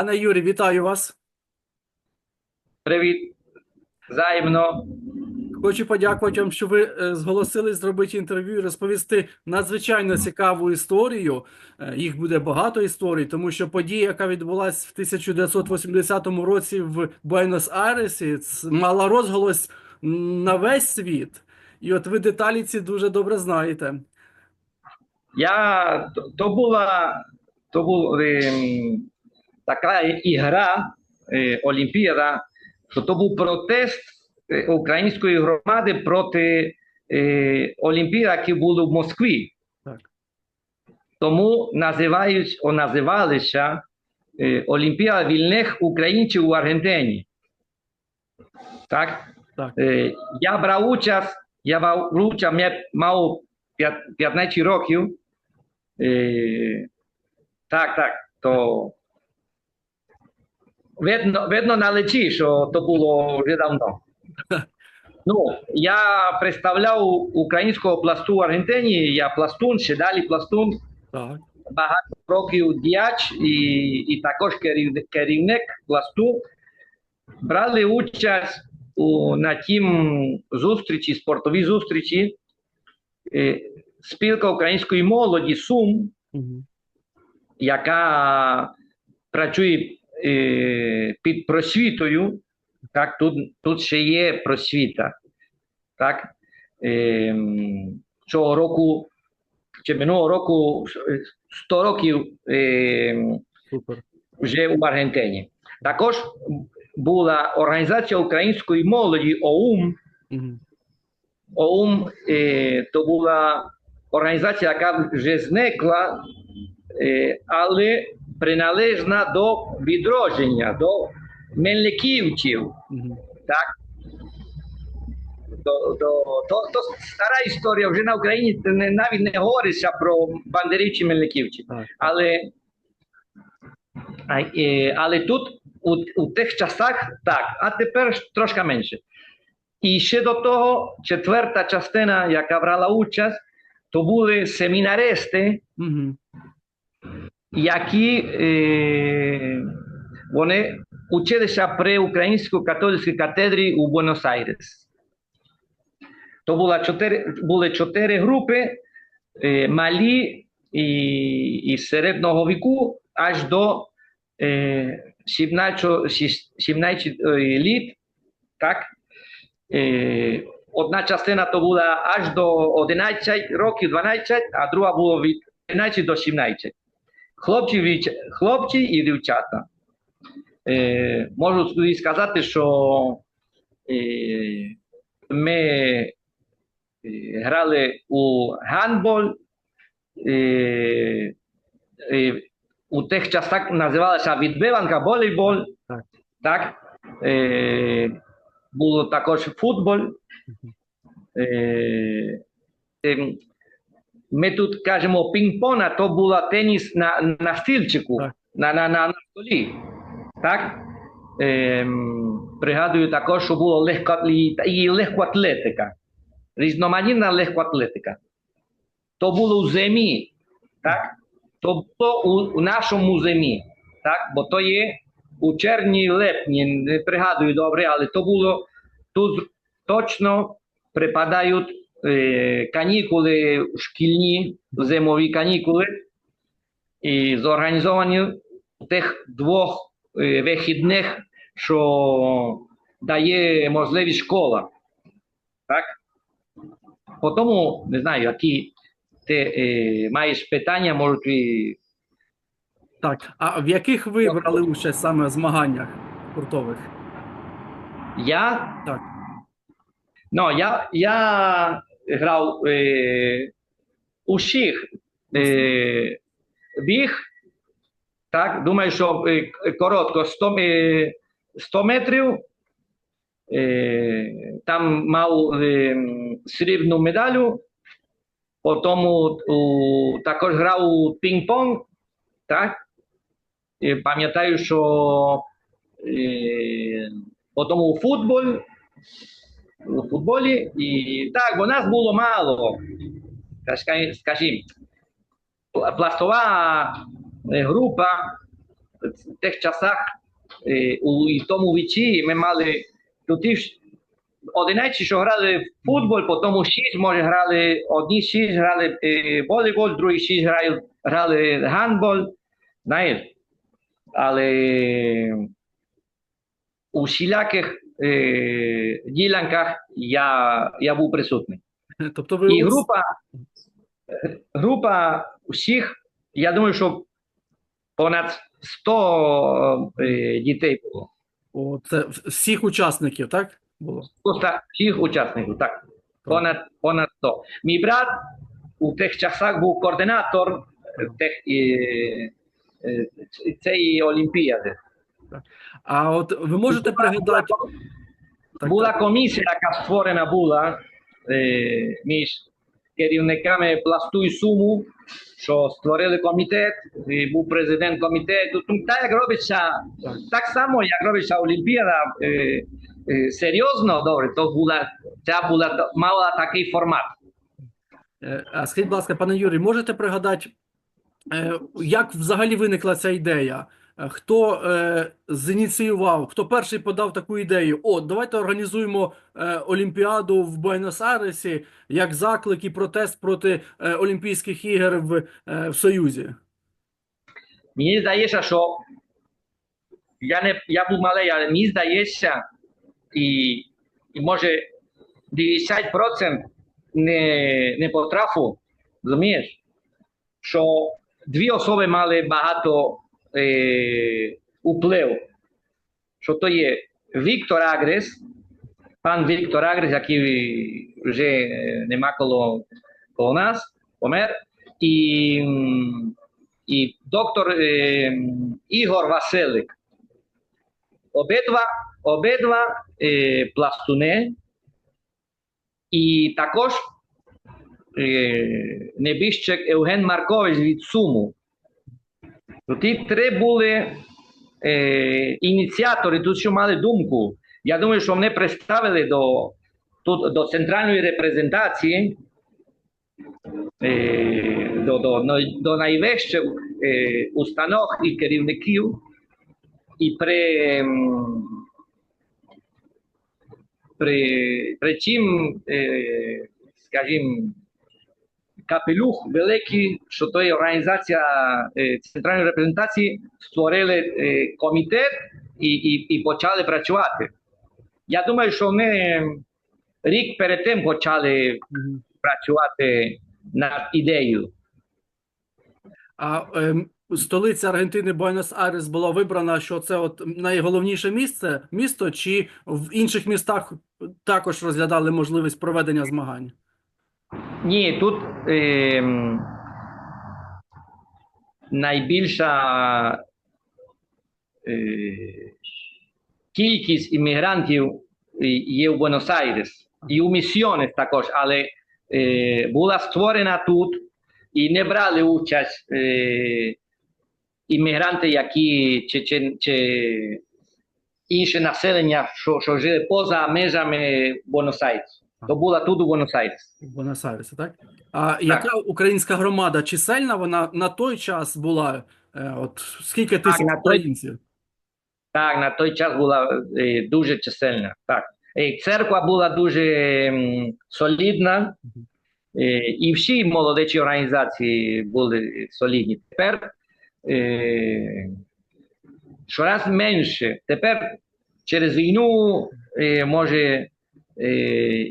Пане Юрій, вітаю вас. Привіт. Взаємно. Хочу подякувати вам, що ви е, зголосились зробити інтерв'ю і розповісти надзвичайно цікаву історію. Е, Їх буде багато історій, тому що подія, яка відбулася в 1980 році в Буенос-Айресі, мала розголос на весь світ. І от ви деталі ці дуже добре знаєте. Я, то, була то ем, така ігра, е, Олімпіада, що то був протест е, української громади проти е, Олімпіад, які були в Москві. Тому називають, о, називалися е, Олімпіада вільних українців у Аргентині. Так? Так. Е, я брав участь, я брав участь, мені мав 15 років. Е, так, так, то видно, видно на лиці, що то було вже давно. Ну, я представляв українського пласту в Аргентині, я пластун, ще далі пластун, Так. багато років діяч і, і також керівник пласту. Брали участь у, на тім зустрічі, спортовій зустрічі е, спілка української молоді Сум, Мгм. яка працює е, під просвітою. Так, тут, тут ще є просвіта. Так, е, цього року, чи минулого року, е, 100 років е, Супер. вже в Аргентині. Також була організація української молоді ОУМ. ОУМ е, то була організація, яка вже зникла, е, але приналежна до відродження, до мельниківців. Так? До, до, то, то стара історія вже на Україні не, навіть не говориться про бандерівці мельниківців. Так. Але, але тут у, у тих часах так, а тепер трошки менше. І ще до того, четверта частина, яка брала участь, то були семінаристи, Мгм. які е, вони училися при українсько-католицькій катедрі у Буенос-Айрес. То була чотири, були чотири групи, е, малі і, і середнього віку, аж до е, 17, 17 літ. Так? Е, одна частина то була аж до 11 років, 12, а друга була від 11 до 17. Хлопці, хлопці і дівчата. Е, можу сказати, що е, ми е, грали у гандбол. Е, е, у тих часах називалася відбиванка, волейбол. Так. Е, було також футбол. Е, ми тут кажемо пінг-понг, а то була теніс на, на стільчику, Так. на, на, на, на столі. Так? Ем, пригадую також, що було легко, і, і легкоатлетика. Різноманітна легкоатлетика. То було у зимі. Так? То було у, у нашому зимі. Так? Бо то є у червні липні, не пригадую добре, але то було тут точно припадають канікули шкільні, зимові канікули, і зорганізовані тих двох е, вихідних, що дає можливість школа. Так? По тому, не знаю, які ти е, маєш питання, можуть і Так. А в яких ви брали участь саме в змаганнях спортових? Я? Так. Ну, я, я грав е, у всіх е, біг. Так, думаю, що е, коротко 100, е, 100 метрів. Е, там мав е, срібну медалю. Потім у, також грав у пінг-понг. Так? І пам'ятаю, що е, потім у футбол, у футболі. І так, бо нас було мало. Скажімо, пластова е, група в тих часах е, у тому вічі ми мали ж 11, що грали в футбол, потім 6, може грали, одні 6 грали е, волейбол, другі 6 грали, грали гандбол, знаєш. Але у всіляких е, ділянках я, я був присутній. Тобто ви І група, група усіх, я думаю, що понад 100 е, дітей було. О, це всіх учасників, так? Було. Просто всіх учасників, так. Понад, понад 100. Мій брат у тих часах був координатор тих, е, е, цієї олімпіади. А от ви можете пригадати. Була комісія, яка створена була е, між керівниками пласту і суму, що створили комітет, і був президент комітету. Ну, Так як робиться, так само, як робиться Олімпіада, е, е, серйозно, добре, то була, ця була, мала такий формат. А скажіть, будь ласка, пане Юрій, можете пригадати, як взагалі виникла ця ідея? Е, Хто е, зініціював, хто перший подав таку ідею? О, давайте організуємо е, Олімпіаду в Буенос-Айресі як заклик і протест проти е, Олімпійських ігор в, е, в Союзі. Мені здається, що я, не, я був малий, але мені здається, і, і може 90% не, не потрапив, розумієш, що дві особи мали багато е, вплив. Що то є Віктор Агрес, пан Віктор Агрес, який вже е, нема коло, коло нас, помер, і, і доктор е, Ігор Василик. Обидва, обидва е, пластуни, і також е, небіжчик Євген Маркович від Суму. То ті три були е, ініціатори, тут що мали думку. Я думаю, що вони представили до, тут, до центральної репрезентації, е, до, до, до, до найвищих е, установ і керівників, і при, при, при чим, е, скажімо, капелюх великий, що то є організація е, центральної репрезентації, створили е, комітет і, і, і почали працювати. Я думаю, що вони рік перед тим почали працювати над ідеєю. А ем, столиця Аргентини Буенос-Айрес була вибрана, що це от найголовніше місце, місто, чи в інших містах також розглядали можливість проведення змагань? Ні, тут ем, найбільша е, кількість іммігрантів е, є в Буенос-Айрес і у Місіонес також, але е, була створена тут і не брали участь е, іммігранти, які чи, чи, чи інше населення, що, що жили поза межами Буенос-Айресу. То була тут у Буенос-Айрес. В Буенос-Айресі, так? А яка українська громада чисельна вона на той час була? Е, От скільки тисяч на той- українців? Так, на той час була е, дуже чисельна. Так. Е, церква була дуже м, солідна, е, і всі молодечі організації були солідні. Тепер е, щораз менше. Тепер через війну е, може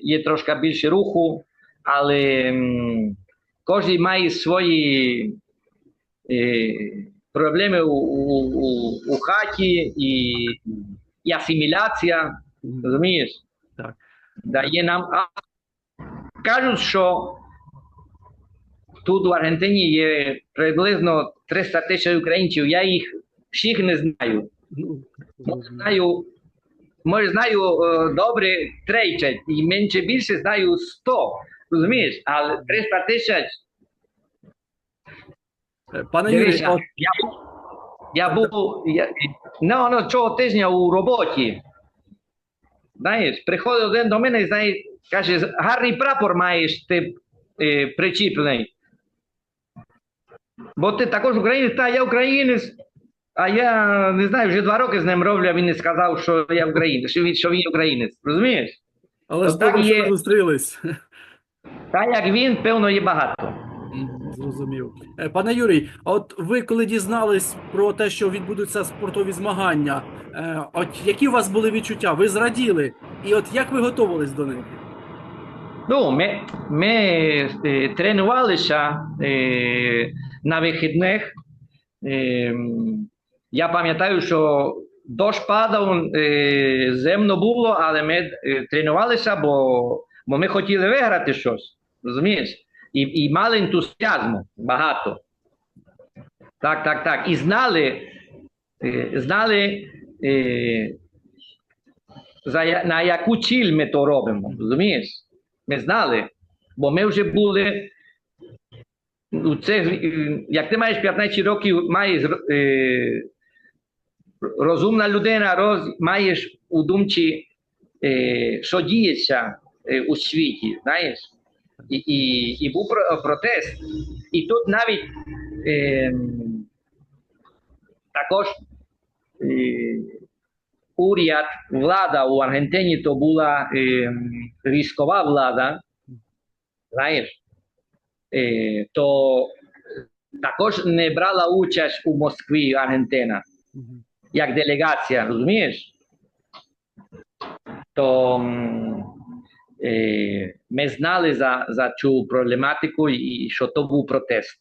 є трошки більше руху, але кожен має свої е, проблеми у, у, у, хаті і, і асиміляція, розумієш? Так. Дає нам. Кажуть, що тут у Аргентині є приблизно 300 тисяч українців. Я їх всіх не знаю. Ну, знаю, може, знаю е, добре 30, і менше більше знаю 100. Розумієш? Але 300 тисяч Пане Юрій, от я, я був я, ну, ну, цього тижня у роботі. Знаєш, приходить один до мене і знає, каже, гарний прапор маєш ти е, причіплений. Бо ти також українець, та я українець. А я не знаю, вже два роки з ним роблю, а він не сказав, що я українець, що він, що він українець. Розумієш? Але ж Так є. зустрілись. Та як він, певно, є багато. Зрозумів. Е, Пане Юрій, а от ви коли дізнались про те, що відбудуться спортові змагання, е, от які у вас були відчуття? Ви зраділи? І от як ви готувались до них? Ну, ми, ми е, тренувалися е, на вихідних. Е, я пам'ятаю, що дощ падав, е, земно було, але ми е, тренувалися, бо, бо ми хотіли виграти щось. Розумієш? І, і мали ентузіазму багато. Так, так, так. І знали, е, знали за, на яку ціль ми то робимо. Розумієш? Ми знали, бо ми вже були у цих, як ти маєш 15 років, маєш розумна людина, роз, маєш у думці, е, що діється е, у світі, знаєш? І, і, і був протест. І тут навіть е, також е, уряд, влада у Аргентині то була е, військова влада, знаєш, е, то також не брала участь у Москві Аргентина. Як делегація, розумієш? То е, ми знали за, за цю проблематику і що то був протест.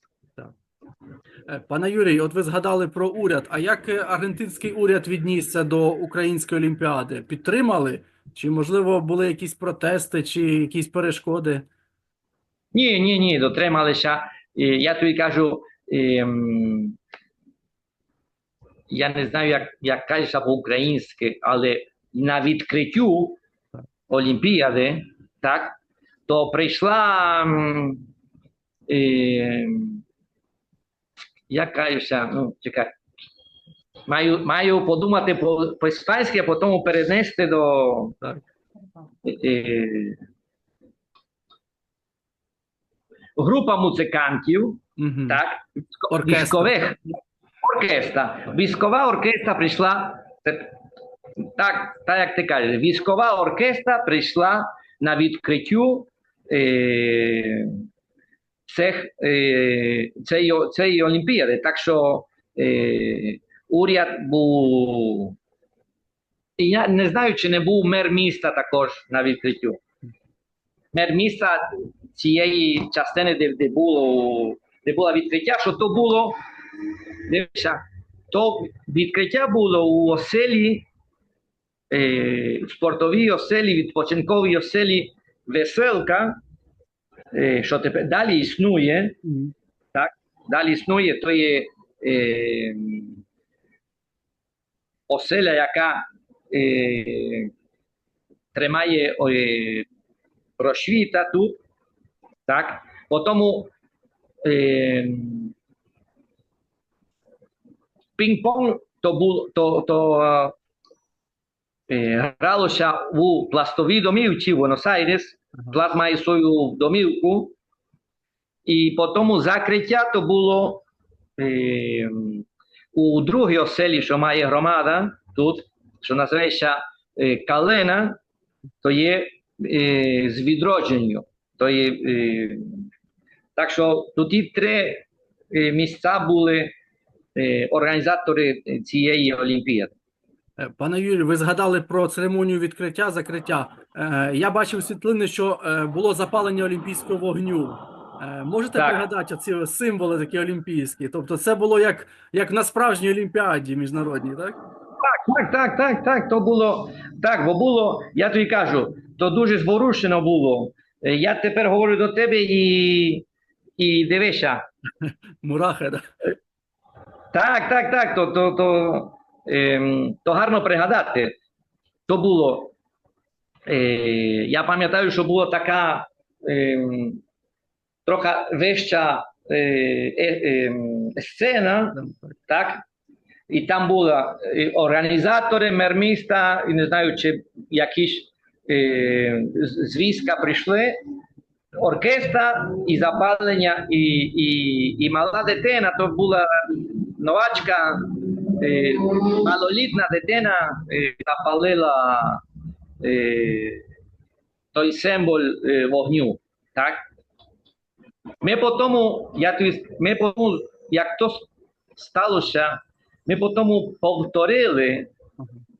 Е, Пане Юрій, от ви згадали про уряд. А як е, аргентинський уряд віднісся до Української олімпіади? Підтримали? Чи, можливо, були якісь протести, чи якісь перешкоди? Ні, ні, ні, дотрималися. Я тобі кажу, ем, я не знаю, як, як кажеться по-українськи, але на відкриттю Олімпіади, так, то прийшла. ем, як кажеться, ну, чекай. Маю, маю подумати по- по-іспанськи, а потім перенести до. Так. Е, група музикантів, Мгм. так, Оркестр. Оркестра. Військова оркестра прийшла. Так, так як ти кажеш, військова оркестра прийшла на відкриттю е, цих, е, цієї, цієї Олімпіади. Так що е, уряд був. І я не знаю, чи не був мер міста також на відкриттю. Мер міста цієї частини, де, де було де було відкриття, що то було. Дивися, то відкриття було у оселі, е, в спортовій оселі, відпочинковій оселі Веселка, е, що тепер далі існує, Мгм. далі існує, то є е, оселя, яка е, тримає е, просвіта тут, так? Потому е, пінг-понг то було то, то е, гралося у пластовій домівці в Буенос-Айрес. Ага. Пласт має свою домівку. І по тому закриття то було е, у другій оселі, що має громада тут, що називається е, Калена, то є е, з відродженню. То є, е, так що тут і три е, місця були організатори цієї Олімпіади. Е, Пане Юрію, ви згадали про церемонію відкриття, закриття. Е, Я бачив світлини, що е, було запалення олімпійського вогню. Е, Можете Так. пригадати ці символи такі олімпійські? Тобто це було як, як на справжній олімпіаді міжнародній, так? Так, так, так, так. То було так, бо було, я тобі кажу, то дуже зворушено було. Е, Я тепер говорю до тебе і, і дивися. Мурахи, да? Так, так, так, то, то, то, ем, то гарно пригадати. То було. Е, я пам'ятаю, що була така ем, трохи вища е, е, ем, сцена, так. І там були е, організатори, мер міста, і не знаю, чи якісь е, з- з прийшли, оркестра і запалення, і, і, і мала дитина, то була новачка, е, малолітна дитина е, запалила е, той символ е, вогню. Так? Ми потім, я тобі, ми потім, як то сталося, ми потім повторили,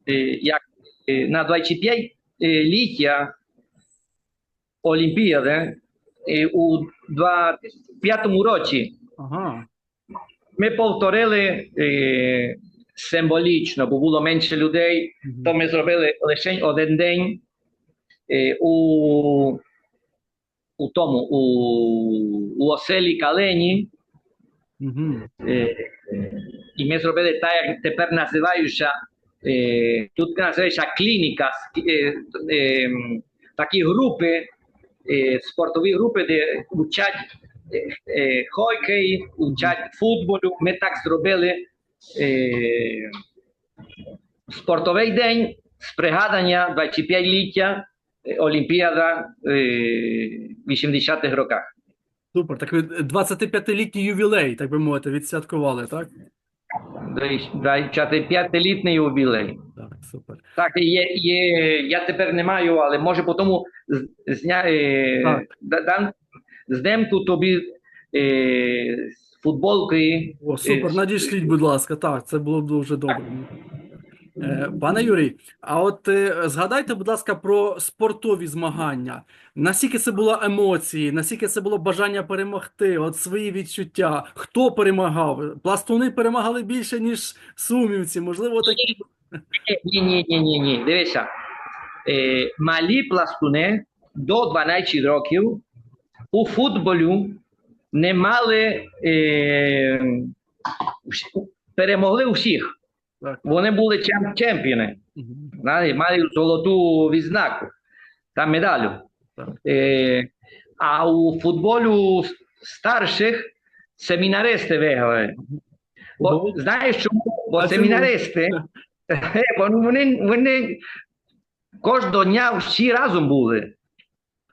е, як е, на 25 е, ліття Олімпіади е, у 25 році Ага. Ми повторили е, символічно, бо було менше людей, Мгм. то ми зробили лише один день е, у, у тому, у, у оселі Калені. Мгм. Е, е, і ми зробили так, як тепер називаються, е, тут називається клініка, е, е, такі групи, е, спортові групи, де учать е, хокей, учать футболу. Ми так зробили е, спортовий день з пригадання 25-ліття е, Олімпіада е, 80-х роках. Супер. Так ви 25-літній ювілей, так би мовити, відсвяткували, так? 25-літній ювілей. Так, супер. Так, є, є, я тепер не маю, але може по тому зня, е, дам здемку тобі е, з футболки. О, супер, Е, надішліть, будь ласка. Так, це було б дуже добре. Е, Пане Юрій, а от е, згадайте, будь ласка, про спортові змагання. Наскільки це було емоції, наскільки це було бажання перемогти, от свої відчуття. Хто перемагав? Пластуни перемагали більше, ніж сумівці. Можливо, такі. Ні, ні, ні, ні, ні. Дивися. Малі пластуни до 12 років у футболі не мали е, перемогли. Так. Вони були чемпіони. Знаєте, золоту відзнаку та медалю. Е, а у футболу с- старших семінаристи виграли. Бо, Бо- знаєш чому? Бо семінаристи, е, вони, вони, вони кожного дня всі разом були.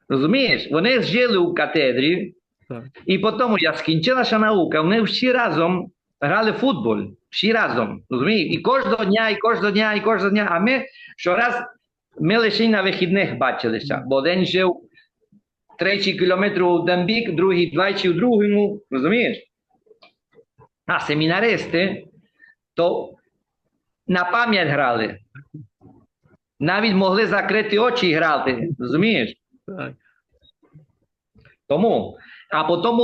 Розумієш? Вони жили у катедрі, Так. і потім я скінчилася наука, вони всі разом грали в футбол. Всі разом. Розумієш? І кожного дня, і кожного дня, і кожного дня. А ми щораз ми лише на вихідних бачилися, бо один жив 30 кілометрів у один бік, другий 20 у другому. Розумієш? А семінаристи то на пам'ять грали. Навіть могли закрити очі і грати. Розумієш? Так. Тому, а потім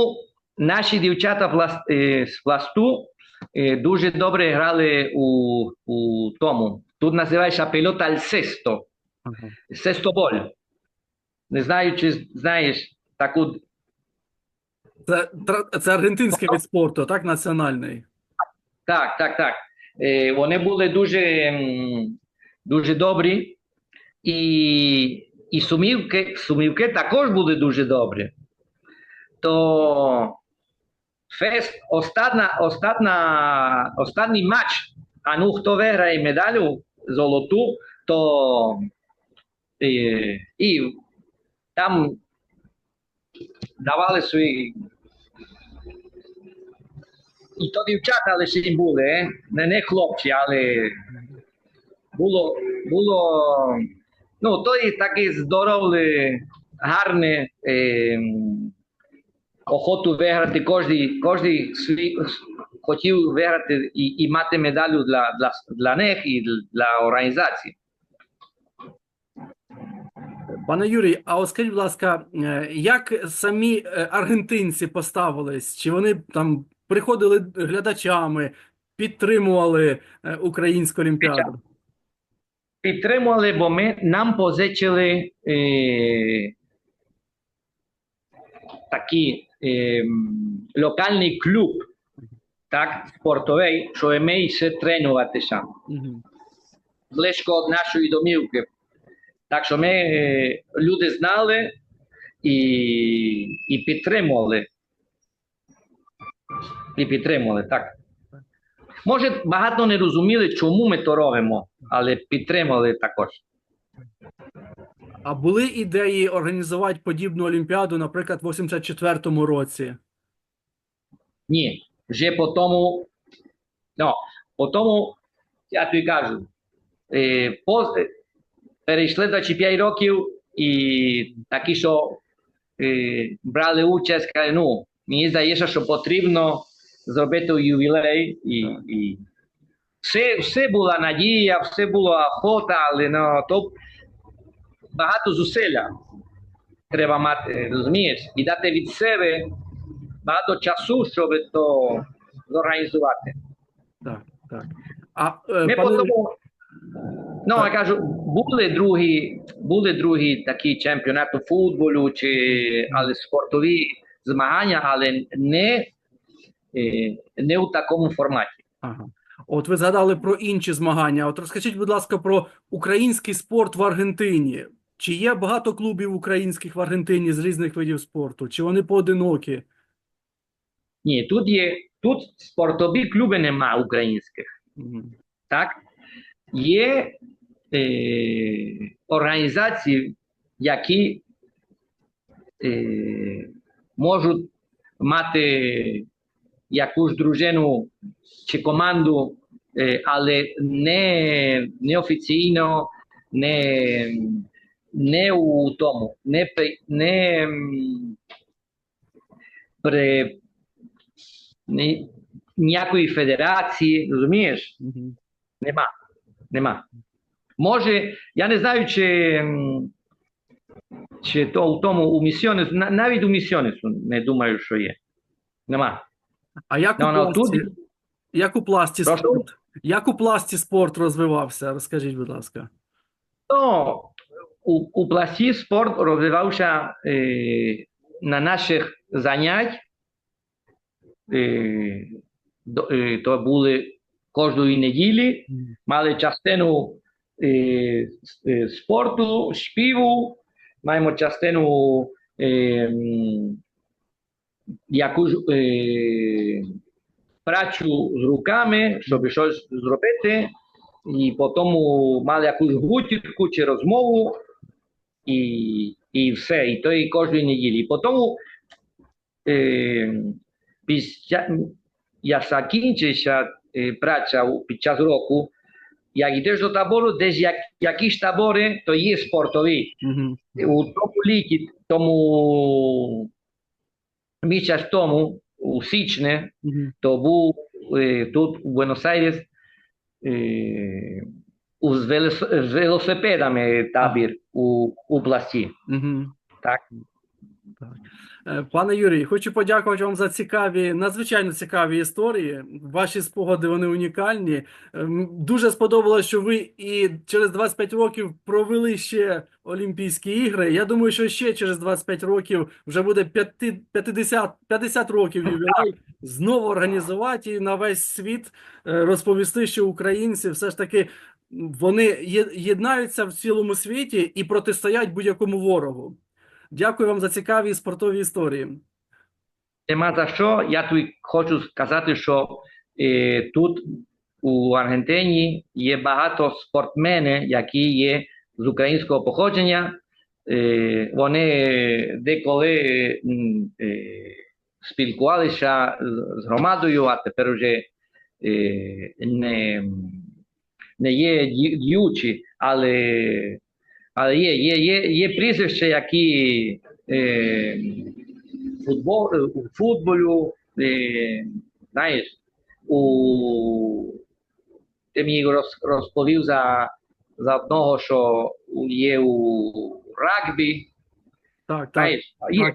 наші дівчата пласт, е, з пласту е, дуже добре грали у, у тому. Тут називається пілота сесто, Ага. сестоболь. Не знаю, чи знаєш таку. Це, це аргентинський вид спорту, так? Національний. Так, так, так. Е, вони були дуже, дуже добрі. І, і сумівки, сумівки також були дуже добрі. То фест, остатна, остатна, останній матч, а ну хто виграє медалю золоту, то е, і там давали свої і то дівчата лише були, не, не хлопці, але було, було ну, то і таке здорове, гарне е, охоту виграти. Кожен, кожен свій, хотів виграти і, і мати медалю для, для, для них і для організації. Пане Юрій, а от скажіть, будь ласка, е, як самі е, аргентинці поставились? Чи вони там приходили глядачами, підтримували е, українську олімпіаду? Підтримували, бо ми нам позичили е, такий е, локальний клуб, так, спортовий, що ми ще тренуватися близько від нашої домівки. Так що ми е, люди знали і, і підтримували. І підтримували, так. Може, багато не розуміли, чому ми то робимо, але підтримали також. А були ідеї організувати подібну олімпіаду, наприклад, в 84-му році? Ні, вже по тому, ну, Потому, я тобі кажу, е, е, перейшли 25 років і такі, що е, брали участь, ну, мені здається, що потрібно зробити ювілей і, і все, все була надія, все була охота, але ну, то багато зусилля треба мати, розумієш, і дати від себе багато часу, щоб то зорганізувати. Так, так. А, е, Ми пане, потому, ну, Так. я кажу, були другі, були другі такі чемпіонати футболу, чи, але спортові змагання, але не, не у такому форматі. Ага. От ви згадали про інші змагання. От розкажіть, будь ласка, про український спорт в Аргентині. Чи є багато клубів українських в Аргентині з різних видів спорту? Чи вони поодинокі? Ні, тут є, тут спортові клуби нема українських. Так? Є е, організації, які е, можуть мати якусь дружину чи команду, але не, не офіційно, не, не у тому, не, не при ні- ніякої федерації, розумієш? Нема. Нема. Може, я не знаю, чи, чи то у тому у місіонісу, на- навіть у місіонісу не думаю, що є. Нема. А як у Ну, ну, пласті, тут- як у пласті Прошу? спорт? Як у пласті спорт розвивався? Розкажіть, будь ласка. Ну, у, у пласті спорт розвивався е, на наших занять. Е, до, е, то були кожної неділі. мали частину е, спорту, співу, маємо частину е, м, якусь е, працю з руками, щоб щось зробити, і потім мали якусь гутірку чи розмову, і, і все, і то і кожної неділі. І потім е, після, як закінчиться е, праця під час року, як йдеш до табору, десь як, якісь табори, то є спортові. Мгм. У тому літі, тому місяць тому, у січні, Мгм. то був е, тут у Буенос-Айрес е, у, з, велос- з велосипедами табір у, у пласті. Мгм. Е, Пане Юрій, хочу подякувати вам за цікаві, надзвичайно цікаві історії. Ваші спогади вони унікальні. Ем, Дуже сподобалось, що ви і через 25 років провели ще Олімпійські ігри. Я думаю, що ще через 25 років вже буде 5 50, 50 років ювілей знову організувати і на весь світ е, розповісти, що українці все ж таки вони єднаються в цілому світі і протистоять будь-якому ворогу. Дякую вам за цікаві спортові історії. Нема за що. Я тобі хочу сказати, що е, тут у Аргентині є багато спортсменів, які є з українського походження. Е, вони деколи м, е, спілкувалися з громадою, а тепер вже е, не, не є діючі, але, але є, є, є, є прізвища, які е, футбол, у футболю, е, знаєш, у ти мені роз, розповів за, за одного, що є у рагбі, Так, так. знаєш, є, так.